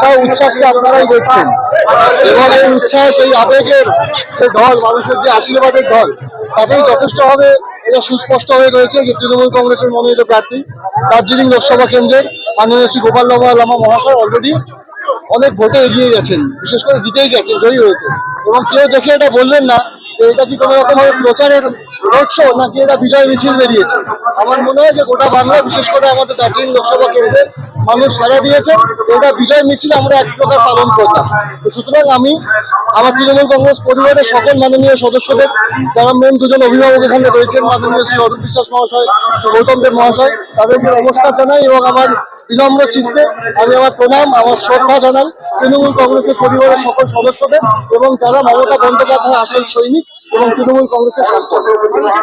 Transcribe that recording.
উৎসাহ, উচ্ছ্বাসকে আপনারাই দেখছেন। এবং এই উচ্ছ্বাস, এই আবেগের যে ঢল, মানুষের যে আশীর্বাদের ঢল, তাতেই যথেষ্টভাবে এটা সুস্পষ্ট হয়ে রয়েছে যে তৃণমূল কংগ্রেসের মনোনীত প্রার্থী দার্জিলিং লোকসভা কেন্দ্রের মাননীয় শ্রী গোপাল লামা লামা মহাশয় অলরেডি অনেক ভোটে এগিয়ে গেছেন, বিশেষ করে জিতেই গেছেন, জয়ী হয়েছে। এবং কেউ দেখে এটা বললেন না যে এটা কি কোনো রকম প্রচারের রোড শো, নাকি এটা বিজয় মিছিল বেরিয়েছে। আমার মনে হয় যে গোটা বাংলা, বিশেষ করে আমাদের দার্জিলিং লোকসভা কেন্দ্রের মানুষ সাড়া দিয়েছে এটা বিজয় মিছিল আমরা এক প্রকার পালন করলাম তো সুতরাং আমি, আমার তৃণমূল কংগ্রেস পরিবারের সকল মাননীয় সদস্যদের, যারা মেন দুজন অভিভাবক এখানে রয়েছেন, মাননীয় শ্রী অরূপ বিশ্বাস মহাশয়, শ্রী গৌতম দেব মহাশয়, তাদেরকে নমস্কার জানাই এবং আমার বিনম্র চিত্তে আমি আমার প্রণাম, আমার শ্রদ্ধা জানাই তৃণমূল কংগ্রেসের পরিবারের সকল সদস্যদের এবং যারা মমতা বন্দ্যোপাধ্যায় আসল সৈনিক এবং তৃণমূল কংগ্রেসের সম্পদ